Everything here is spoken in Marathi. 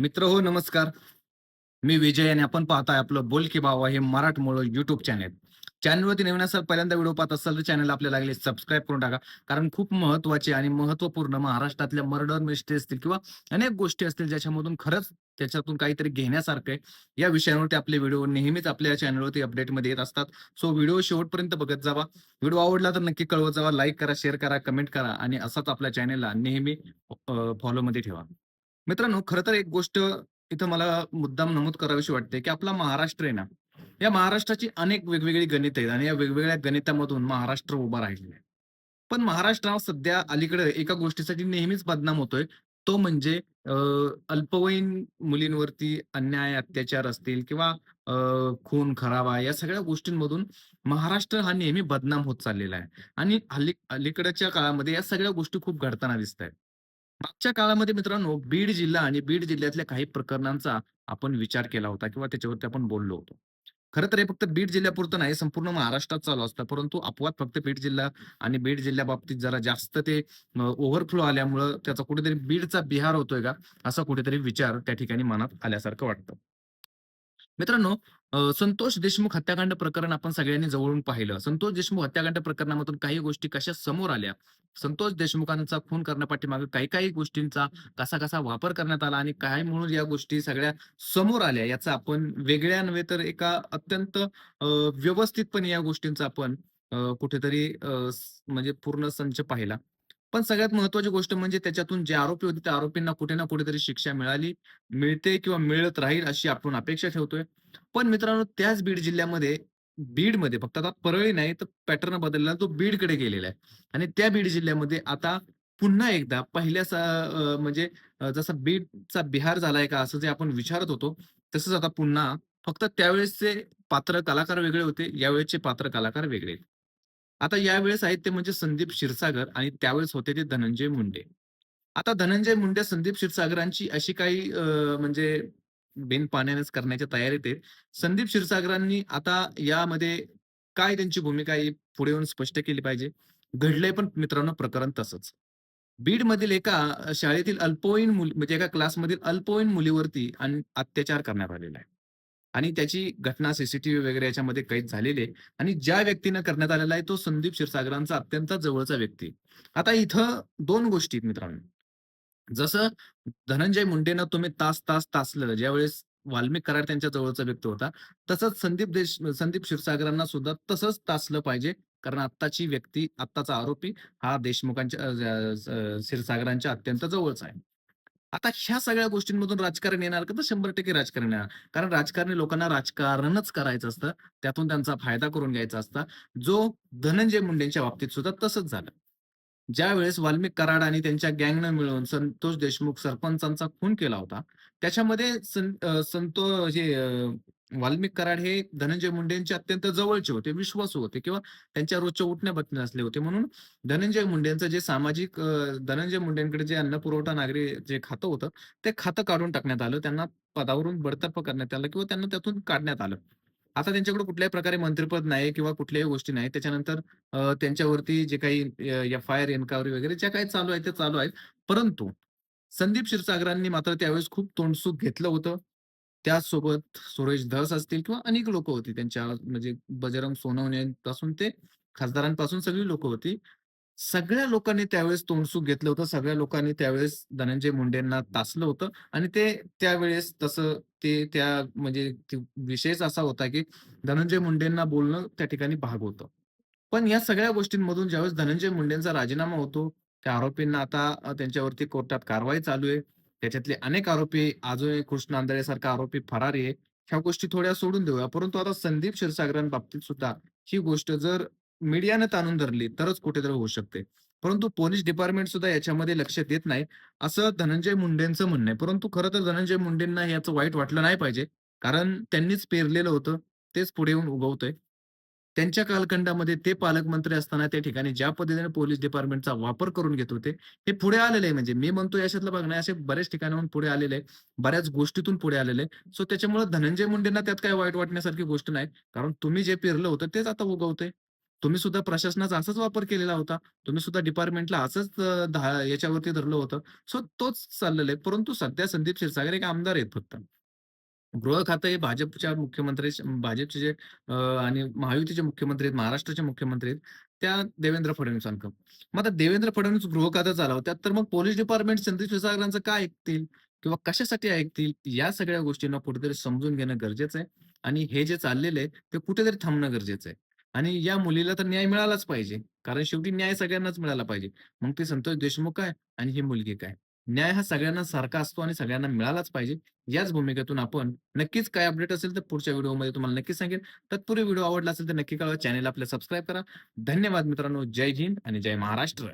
मित्र हो नमस्कार. मी विजय आणि आपण पाहताय आपलं बोल की बाबा हे मराठमोळ युट्यूब चॅनेल चॅनलवरती नवीन असाल पहिल्यांदा व्हिडिओ पाहत असाल तर चॅनल आपल्याला लागले सबस्क्राईब करून टाका. कारण खूप महत्त्वाचे आणि महत्त्वपूर्ण महाराष्ट्रातल्या मर्डर मिस्ट्री असतील किंवा अनेक गोष्टी असतील ज्याच्यामधून खरंच त्याच्यातून काहीतरी घेण्यासारखं आहे. या विषयांवरती आपले व्हिडिओ नेहमीच आपल्या चॅनलवरती अपडेटमध्ये येत असतात. सो व्हिडिओ शेवटपर्यंत बघत जावा. व्हिडिओ आवडला तर नक्की कळवत जावा. लाईक करा शेअर करा कमेंट करा आणि असाच आपल्या चॅनलला नेहमी फॉलोमध्ये ठेवा. मित्रांनो खरं तर एक गोष्ट इथं मला मुद्दाम नमूद करावीशी वाटते की आपला महाराष्ट्र आहे ना या महाराष्ट्राची अनेक वेगवेगळी गणित आहेत आणि या वेगवेगळ्या गणितामधून महाराष्ट्र उभा राहिलेला आहे. पण महाराष्ट्र सध्या अलीकडे एका गोष्टीसाठी नेहमीच बदनाम होतोय तो म्हणजे अल्पवयीन मुलींवरती अन्याय अत्याचार असतील किंवा अं, खून खराबा या सगळ्या गोष्टींमधून महाराष्ट्र हा नेहमी बदनाम होत चाललेला आहे. आणि हल्ली अलीकडच्या काळामध्ये या सगळ्या गोष्टी खूप घडताना दिसत आहेत मागच्या काळामध्ये मित्रांनो बीड जिल्हा आणि बीड जिल्ह्यातल्या काही प्रकरणांचा आपण विचार केला होता किंवा त्याच्यावरती आपण बोललो होतो. खरं तर हे फक्त बीड जिल्ह्यापुरतं नाही संपूर्ण महाराष्ट्रात चालू असतं. परंतु अपवाद फक्त बीड जिल्हा आणि बीड जिल्ह्याबाबतीत जरा जास्त ते ओव्हरफ्लो आल्यामुळं त्याचा कुठेतरी बीडचा बिहार होतोय का असा कुठेतरी विचार त्या ठिकाणी मनात आल्यासारखं वाटतं. मित्रांनो संतोष देशमुख हत्याकांड प्रकरण आपण सगळ्यांनी जवळून पाहिलं. संतोष देशमुख हत्याकांड प्रकरणामधून काही गोष्टी कशा समोर आल्या? संतोष देशमुखांचा खून करण्यापाठीमागे काही काही गोष्टींचा कसा कसा वापर करण्यात आला आणि काय म्हणून या गोष्टी सगळ्या समोर आल्या याचा आपण वेगळ्या नव्हे तर एका अत्यंत व्यवस्थितपणे या गोष्टींचा आपण कुठेतरी म्हणजे पूर्ण संच पाहिला. पण सगळ्यात महत्वाची गोष्ट म्हणजे त्याच्यातून जे आरोपी होते त्या आरोपींना कुठे ना कुठेतरी शिक्षा मिळाली मिळते किंवा मिळत राहील अशी आपण अपेक्षा ठेवतोय. पण मित्रांनो त्याच बीड जिल्ह्यामध्ये बीडमध्ये फक्त आता परळी नाही तर पॅटर्न बदलला तो बीडकडे गेलेला आहे. आणि त्या बीड जिल्ह्यामध्ये आता पुन्हा एकदा पहिल्या म्हणजे जसा बीडचा बिहार झालाय का असं जे आपण विचारत होतो तसंच आता पुन्हा फक्त त्यावेळेसचे पात्र कलाकार वेगळे होते यावेळेसचे पात्र कलाकार वेगळे आता यावेळेस आहेत ते म्हणजे संदीप क्षीरसागर आणि त्यावेळेस होते ते धनंजय मुंडे. आता धनंजय मुंडे संदीप क्षीरसागरांची अशी काही म्हणजे बिन पाण्यानेच करण्याच्या तयारीत आहेत. संदीप क्षीरसागरांनी आता यामध्ये काय त्यांची भूमिका आहे पुढे येऊन स्पष्ट केली पाहिजे. घडलंय पण मित्रांनो प्रकरण तसंच. बीड मधील एका शाळेतील अल्पवयीन मुली म्हणजे एका क्लासमधील अल्पवयीन मुलीवरती अत्याचार करण्यात आलेला आहे. आणि त्याची घटना सीसीटीव्ही वगैरे याच्यामध्ये कैद झालेली आहे. आणि ज्या व्यक्तीनं करण्यात आलेला आहे तो संदीप क्षीरसागरांचा अत्यंत जवळचा व्यक्ती आता इथं दोन गोष्टी आहेत मित्रांनो. जसं धनंजय मुंडेनं तुम्ही तास तास तासलं ज्यावेळेस वाल्मिक करार त्यांच्या जवळचा व्यक्ती होता तसंच संदीप देश संदीप क्षीरसागरांना सुद्धा तसंच तासलं पाहिजे. कारण आत्ताची व्यक्ती आत्ताचा आरोपी हा देशमुखांच्या क्षीरसागरांच्या अत्यंत जवळचा आहे. आता ह्या सगळ्या गोष्टींमधून राजकारण येणार का? तर शंभर टक्के राजकारण येणार. कारण राजकारणी लोकांना राजकारणच करायचं असतं. त्यातून त्यांचा फायदा करून घ्यायचा असता. जो धनंजय मुंडेंच्या बाबतीत सुद्धा तसंच झालं. ज्यावेळेस वाल्मिक कराड आणि त्यांच्या गँगनं मिळून संतोष देशमुख सरपंचांचा खून केला होता. त्याच्यामध्ये संतो हे वाल्मिक कराड हे धनंजय मुंडेंचे अत्यंत जवळचे होते विश्वासू होते किंवा त्यांच्या रोजच्या उठण्या बसण्या असले होते. म्हणून धनंजय मुंडेंचं जे सामाजिक धनंजय मुंडेंकडे जे अन्न पुरवठा नागरी जे खातं होतं ते खातं काढून टाकण्यात आलं. त्यांना पदावरून बडतर्फ करण्यात आलं किंवा त्यांना त्यातून काढण्यात आलं. आता त्यांच्याकडे कुठल्याही प्रकारे मंत्रिपद नाही किंवा कुठल्याही गोष्टी नाही. त्याच्यानंतर त्यांच्यावरती जे काही एफ आय आर एन्क्वायरी वगैरे ज्या काही चालू आहे ते चालू आहेत. परंतु संदीप क्षीरसागरांनी मात्र त्यावेळेस खूप तोंडसूक घेतलं होतं. त्याचसोबत सुरेश धस असतील किंवा अनेक लोक होती. त्यांच्या म्हणजे बजरंग सोनवणे पासून ते खासदारांपासून सगळी लोक होती. सगळ्या लोकांनी त्यावेळेस तोंडसूक घेतलं होतं. सगळ्या लोकांनी त्यावेळेस धनंजय मुंडेंना तासलं होतं. आणि ते त्यावेळेस तसं ते त्या म्हणजे विशेष विषयच असा होता की धनंजय मुंडेंना बोलणं त्या ठिकाणी भाग होतं. पण या सगळ्या गोष्टींमधून ज्यावेळेस धनंजय मुंडेंचा राजीनामा होतो त्या आरोपींना आता त्यांच्यावरती कोर्टात कारवाई चालू आहे. त्याच्यातले अनेक आरोपी अजूनही कृष्ण आंधळे सारखा आरोपी फरारी आहे. ह्या गोष्टी थोड्या सोडून देऊया. परंतु आता संदीप क्षीरसागरांबाबतीत सुद्धा ही गोष्ट जर मीडियानं ताणून धरली तरच कुठेतरी होऊ शकते. परंतु पोलीस डिपार्टमेंट सुद्धा याच्यामध्ये लक्ष देत नाही असं धनंजय मुंडेंचं म्हणणं आहे. परंतु खरं तर धनंजय मुंडेंना याचं वाईट वाटलं नाही पाहिजे. कारण त्यांनीच पेरलेलं होतं तेच पुढे येऊन उगवतंय. त्यांच्या कालखंडामध्ये ते पालकमंत्री असताना त्या ठिकाणी ज्या पद्धतीने पोलीस डिपार्टमेंटचा वापर करून घेत होते हे पुढे आलेले आहे म्हणजे मी म्हणतो याच्यातलं बघ असे बरेच ठिकाणाहून पुढे आलेले आहे बऱ्याच गोष्टीतून पुढे आलेले आहे सो त्याच्यामुळे धनंजय मुंडेंना त्यात काय वाईट वाटण्यासारखी गोष्ट नाही कारण तुम्ही जे पेरलं होतं तेच आता उगवतंय तुम्ही सुद्धा प्रशासनाचा असाच वापर केलेला होता. तुम्ही सुद्धा डिपार्टमेंटला असंच याच्यावरती धरलं होतं. सो तोच चाललेला आहे. परंतु सध्या संदीप क्षीरसागर एक आमदार आहेत फक्त. गृह खातं हे भाजपच्या मुख्यमंत्री भाजपचे जे अ, आणि महायुतीचे मुख्यमंत्री आहेत, महाराष्ट्राचे मुख्यमंत्री आहेत, त्या देवेंद्र फडणवीसांकडं. मग आता देवेंद्र फडणवीस गृह खातं चालवतात, तर मग पोलीस डिपार्टमेंट संदीप क्षीरसागरांचं काय ऐकतील? किंवा कशासाठी ऐकतील? या सगळ्या गोष्टींना कुठेतरी समजून घेणं गरजेचं आहे आणि हे जे चाललेलं आहे, ते कुठेतरी थांबणं गरजेचं आहे. आणि या मुलीला तर न्याय मिळालाच पाहिजे. कारण शेवटी न्याय सगळ्यांनाच मिळाला पाहिजे. मग ते संतोष देशमुख काय आणि ही मुलगी काय. न्याय हा सगळ्यांना सारखा असतो आणि सगळ्यांना मिळालाच पाहिजे. याच भूमिकेतून आपण नक्कीच काय अपडेट असेल तर पुढच्या व्हिडिओमध्ये तुम्हाला नक्की सांगेन. तत्पूर्वी व्हिडिओ आवडला असेल तर नक्की कळवा. चॅनेल आपल्या सबस्क्राईब करा. धन्यवाद मित्रांनो. जय हिंद आणि जय महाराष्ट्र.